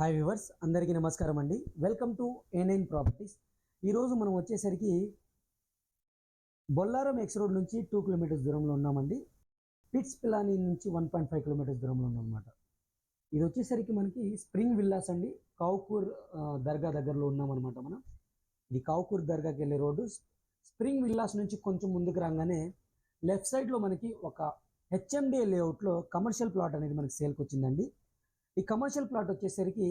Hi viewers అందరికీ నమస్కారం అండి. Welcome to A nine properties. ఈరోజు మనం వచ్చేసరికి బొల్లారం ఎక్స్ రోడ్ నుంచి టూ కిలోమీటర్స్ దూరంలో ఉన్నామండి. పిట్స్ పిలానీ నుంచి వన్ పాయింట్ ఫైవ్ కిలోమీటర్స్ దూరంలో ఉన్నామన్నమాట. ఇది వచ్చేసరికి మనకి స్ప్రింగ్ విల్లాస్ అండి. కావుకూర్ దర్గా దగ్గరలో ఉన్నామన్నమాట మనం. ఇది కావుకూర్ దర్గాకి వెళ్ళే రోడ్డు. స్ప్రింగ్ విల్లాస్ నుంచి కొంచెం ముందుకు రాగానే లెఫ్ట్ సైడ్లో మనకి ఒక హెచ్ఎండిఏ లేఅవుట్లో కమర్షియల్ ప్లాట్ అనేది మనకి సేల్కి వచ్చిందండి ఈ కమర్షియల్ ప్లాట్ వచ్చేసరికి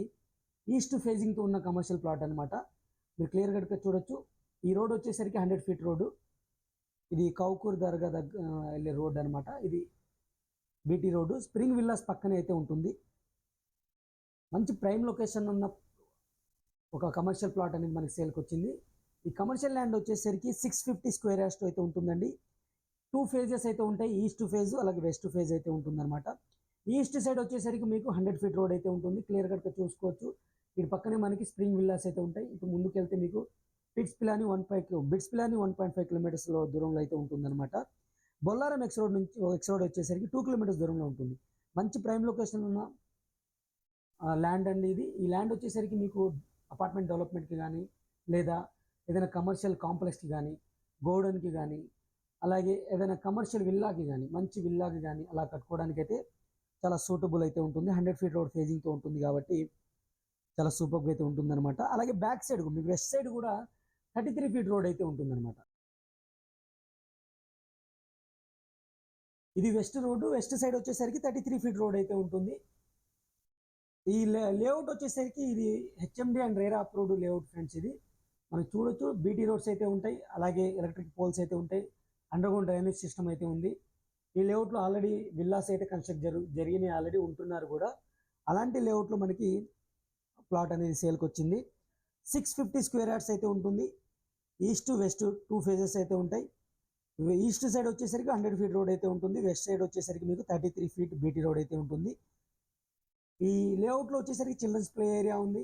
ఈస్ట్ ఫేజింగ్తో ఉన్న కమర్షియల్ ప్లాట్ అనమాట మీరు క్లియర్గా చూడొచ్చు. ఈ రోడ్ వచ్చేసరికి హండ్రెడ్ ఫీట్ రోడ్డు ఇది కౌకూర్ దర్గా దగ్గర వెళ్ళే రోడ్ అనమాట ఇది బీటీ రోడ్డు స్ప్రింగ్ విల్లాస్ పక్కనే అయితే ఉంటుంది. మంచి ప్రైమ్ లొకేషన్ ఉన్న ఒక కమర్షియల్ ప్లాట్ అనేది మనకి సేల్కి వచ్చింది. ఈ కమర్షియల్ ల్యాండ్ వచ్చేసరికి సిక్స్ ఫిఫ్టీ స్క్వేర్ యాస్ట్ అయితే ఉంటుందండి. టూ ఫేజెస్ అయితే ఉంటాయి. ఈస్ట్ ఫేజ్ అలాగే వెస్ట్ ఫేజ్ అయితే ఉంటుందన్నమాట. ఈస్ట్ సైడ్ వచ్చేసరికి మీకు హండ్రెడ్ ఫీట్ రోడ్ అయితే ఉంటుంది. క్లియర్ కట్గా చూసుకోవచ్చు. ఇటు పక్కనే మనకి స్ప్రింగ్ విల్లాస్ అయితే ఉంటాయి. ఇటు ముందుకు వెళ్తే మీకు BITS Pilani one five BITS Pilani one point five కిలోమీటర్స్లో దూరంలో అయితే ఉంటుందన్నమాట. బొల్లారం ఎక్స్ రోడ్ నుంచి ఎక్స్ రోడ్ వచ్చేసరికి టూ కిలోమీటర్స్ దూరంలో ఉంటుంది. మంచి ప్రైమ్ లొకేషన్ ఉన్న ల్యాండ్ అండి ఇది. ఈ ల్యాండ్ వచ్చేసరికి మీకు అపార్ట్మెంట్ డెవలప్మెంట్కి కానీ లేదా ఏదైనా కమర్షియల్ కాంప్లెక్స్కి కానీ గోడౌన్కి కానీ అలాగే ఏదైనా కమర్షియల్ విల్లాకి కానీ మంచి విల్లాకి కానీ అలా కట్టుకోవడానికి అయితే చాలా సూటబుల్ అయితే ఉంటుంది. హండ్రెడ్ ఫీట్ రోడ్ ఫేజింగ్తో ఉంటుంది కాబట్టి చాలా సూపర్గా అయితే ఉంటుందన్నమాట. అలాగే బ్యాక్ సైడ్ మీకు వెస్ట్ సైడ్ కూడా థర్టీ త్రీ ఫీట్ రోడ్ అయితే ఉంటుందన్నమాట. ఇది వెస్ట్ రోడ్డు వెస్ట్ సైడ్ వచ్చేసరికి థర్టీ త్రీ ఫీట్ రోడ్ అయితే ఉంటుంది. ఈ లేఅవుట్ వచ్చేసరికి ఇది HMD and RERA approved layout friends ఇది. మనం చూడొచ్చు బీటీ రోడ్స్ అయితే ఉంటాయి అలాగే ఎలక్ట్రిక్ పోల్స్ అయితే ఉంటాయి అండర్గ్రౌండ్ డ్రైనేజ్ సిస్టమ్ అయితే ఉంది. ఈ లేఅవుట్లో ఆల్రెడీ విల్లాస్ అయితే కన్స్ట్రక్ట్ జరు జరిగినాయి ఆల్రెడీ ఉంటున్నారు కూడా. అలాంటి లేఅవుట్లో మనకి ప్లాట్ అనేది సేల్కి వచ్చింది సిక్స్ ఫిఫ్టీ స్క్వేర్ యార్డ్స్ అయితే ఉంటుంది. ఈస్ట్ వెస్ట్ టూ ఫేజెస్ అయితే ఉంటాయి. ఈస్ట్ సైడ్ వచ్చేసరికి హండ్రెడ్ ఫీట్ రోడ్ అయితే ఉంటుంది. వెస్ట్ సైడ్ వచ్చేసరికి మీకు thirty three feet BT road అయితే ఉంటుంది. ఈ లేఅవుట్లో వచ్చేసరికి చిల్డ్రన్స్ ప్లే ఏరియా ఉంది.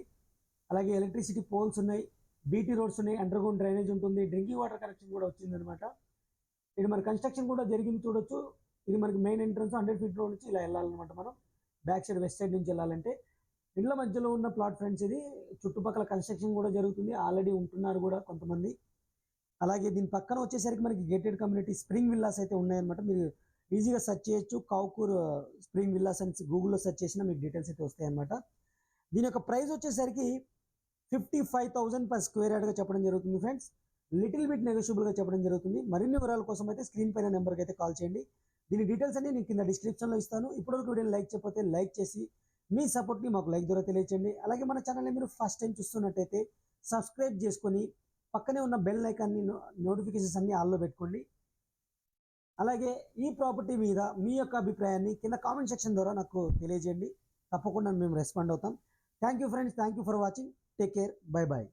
అలాగే ఎలక్ట్రిసిటీ పోల్స్ ఉన్నాయి. బీటీ రోడ్స్ ఉన్నాయి. అండర్ గ్రౌండ్ డ్రైనేజ్ ఉంటుంది. డ్రింకింగ్ వాటర్ కనెక్షన్ కూడా వచ్చిందనమాట. ఇది మన కన్స్ట్రక్షన్ కూడా జరిగింది చూడొచ్చు. ఇది మనకి main entrance hundred feet road నుంచి ఇలా వెళ్ళాలన్నమాట మనం. బ్యాక్ సైడ్ వెస్ట్ సైడ్ నుంచి వెళ్ళాలంటే. ఇండ్ల మధ్యలో ఉన్న ప్లాట్ ఫ్రెండ్స్ ఇది. చుట్టుపక్కల కన్స్ట్రక్షన్ కూడా జరుగుతుంది. ఆల్రెడీ ఉంటున్నారు కూడా కొంతమంది. అలాగే దీని పక్కన వచ్చేసరికి మనకి గేటెడ్ కమ్యూనిటీ స్ప్రింగ్ విల్లాస్ అయితే ఉన్నాయన్నమాట. మీరు ఈజీగా సెర్చ్ చేయొచ్చు. కావుకూర్ స్ప్రింగ్ విల్లాస్ అని గూగుల్లో సెర్చ్ చేసినా మీకు డీటెయిల్స్ అయితే వస్తాయి అన్నమాట దీని యొక్క ప్రైస్ వచ్చేసరికి fifty five thousand per square యార్డ్గా చెప్పడం జరుగుతుంది ఫ్రెండ్స్ లిటిల్ బిట్ నెగోషియబుల్గా చెప్పడం జరుగుతుంది. మరిన్ని వివరాల కోసం అయితే స్క్రీన్ పైన నెంబర్కి అయితే కాల్ చేయండి. దీని డీటెయిల్స్ అన్ని నేను కింద డిస్క్రిప్షన్లో ఇస్తాను. ఇప్పటివరకు వీడియో లైక్ చెప్పితే లైక్ చేసి మీ సపోర్ట్ని మాకు లైక్ ద్వారా తెలియచేయండి. అలాగే మన ఛానల్ని మీరు ఫస్ట్ టైం చూస్తున్నట్టయితే సబ్స్క్రైబ్ చేసుకొని పక్కనే ఉన్న బెల్ ఐకాన్ని నోటిఫికేషన్స్ అన్ని ఆల్లో పెట్టుకోండి. అలాగే ఈ ప్రాపర్టీ మీద మీ యొక్క అభిప్రాయాన్ని కింద కామెంట్ సెక్షన్ ద్వారా నాకు తెలియజేయండి. తప్పకుండా మేము రెస్పాండ్ అవుతాం. Thank you friends. Thank you for watching. Take care. Bye bye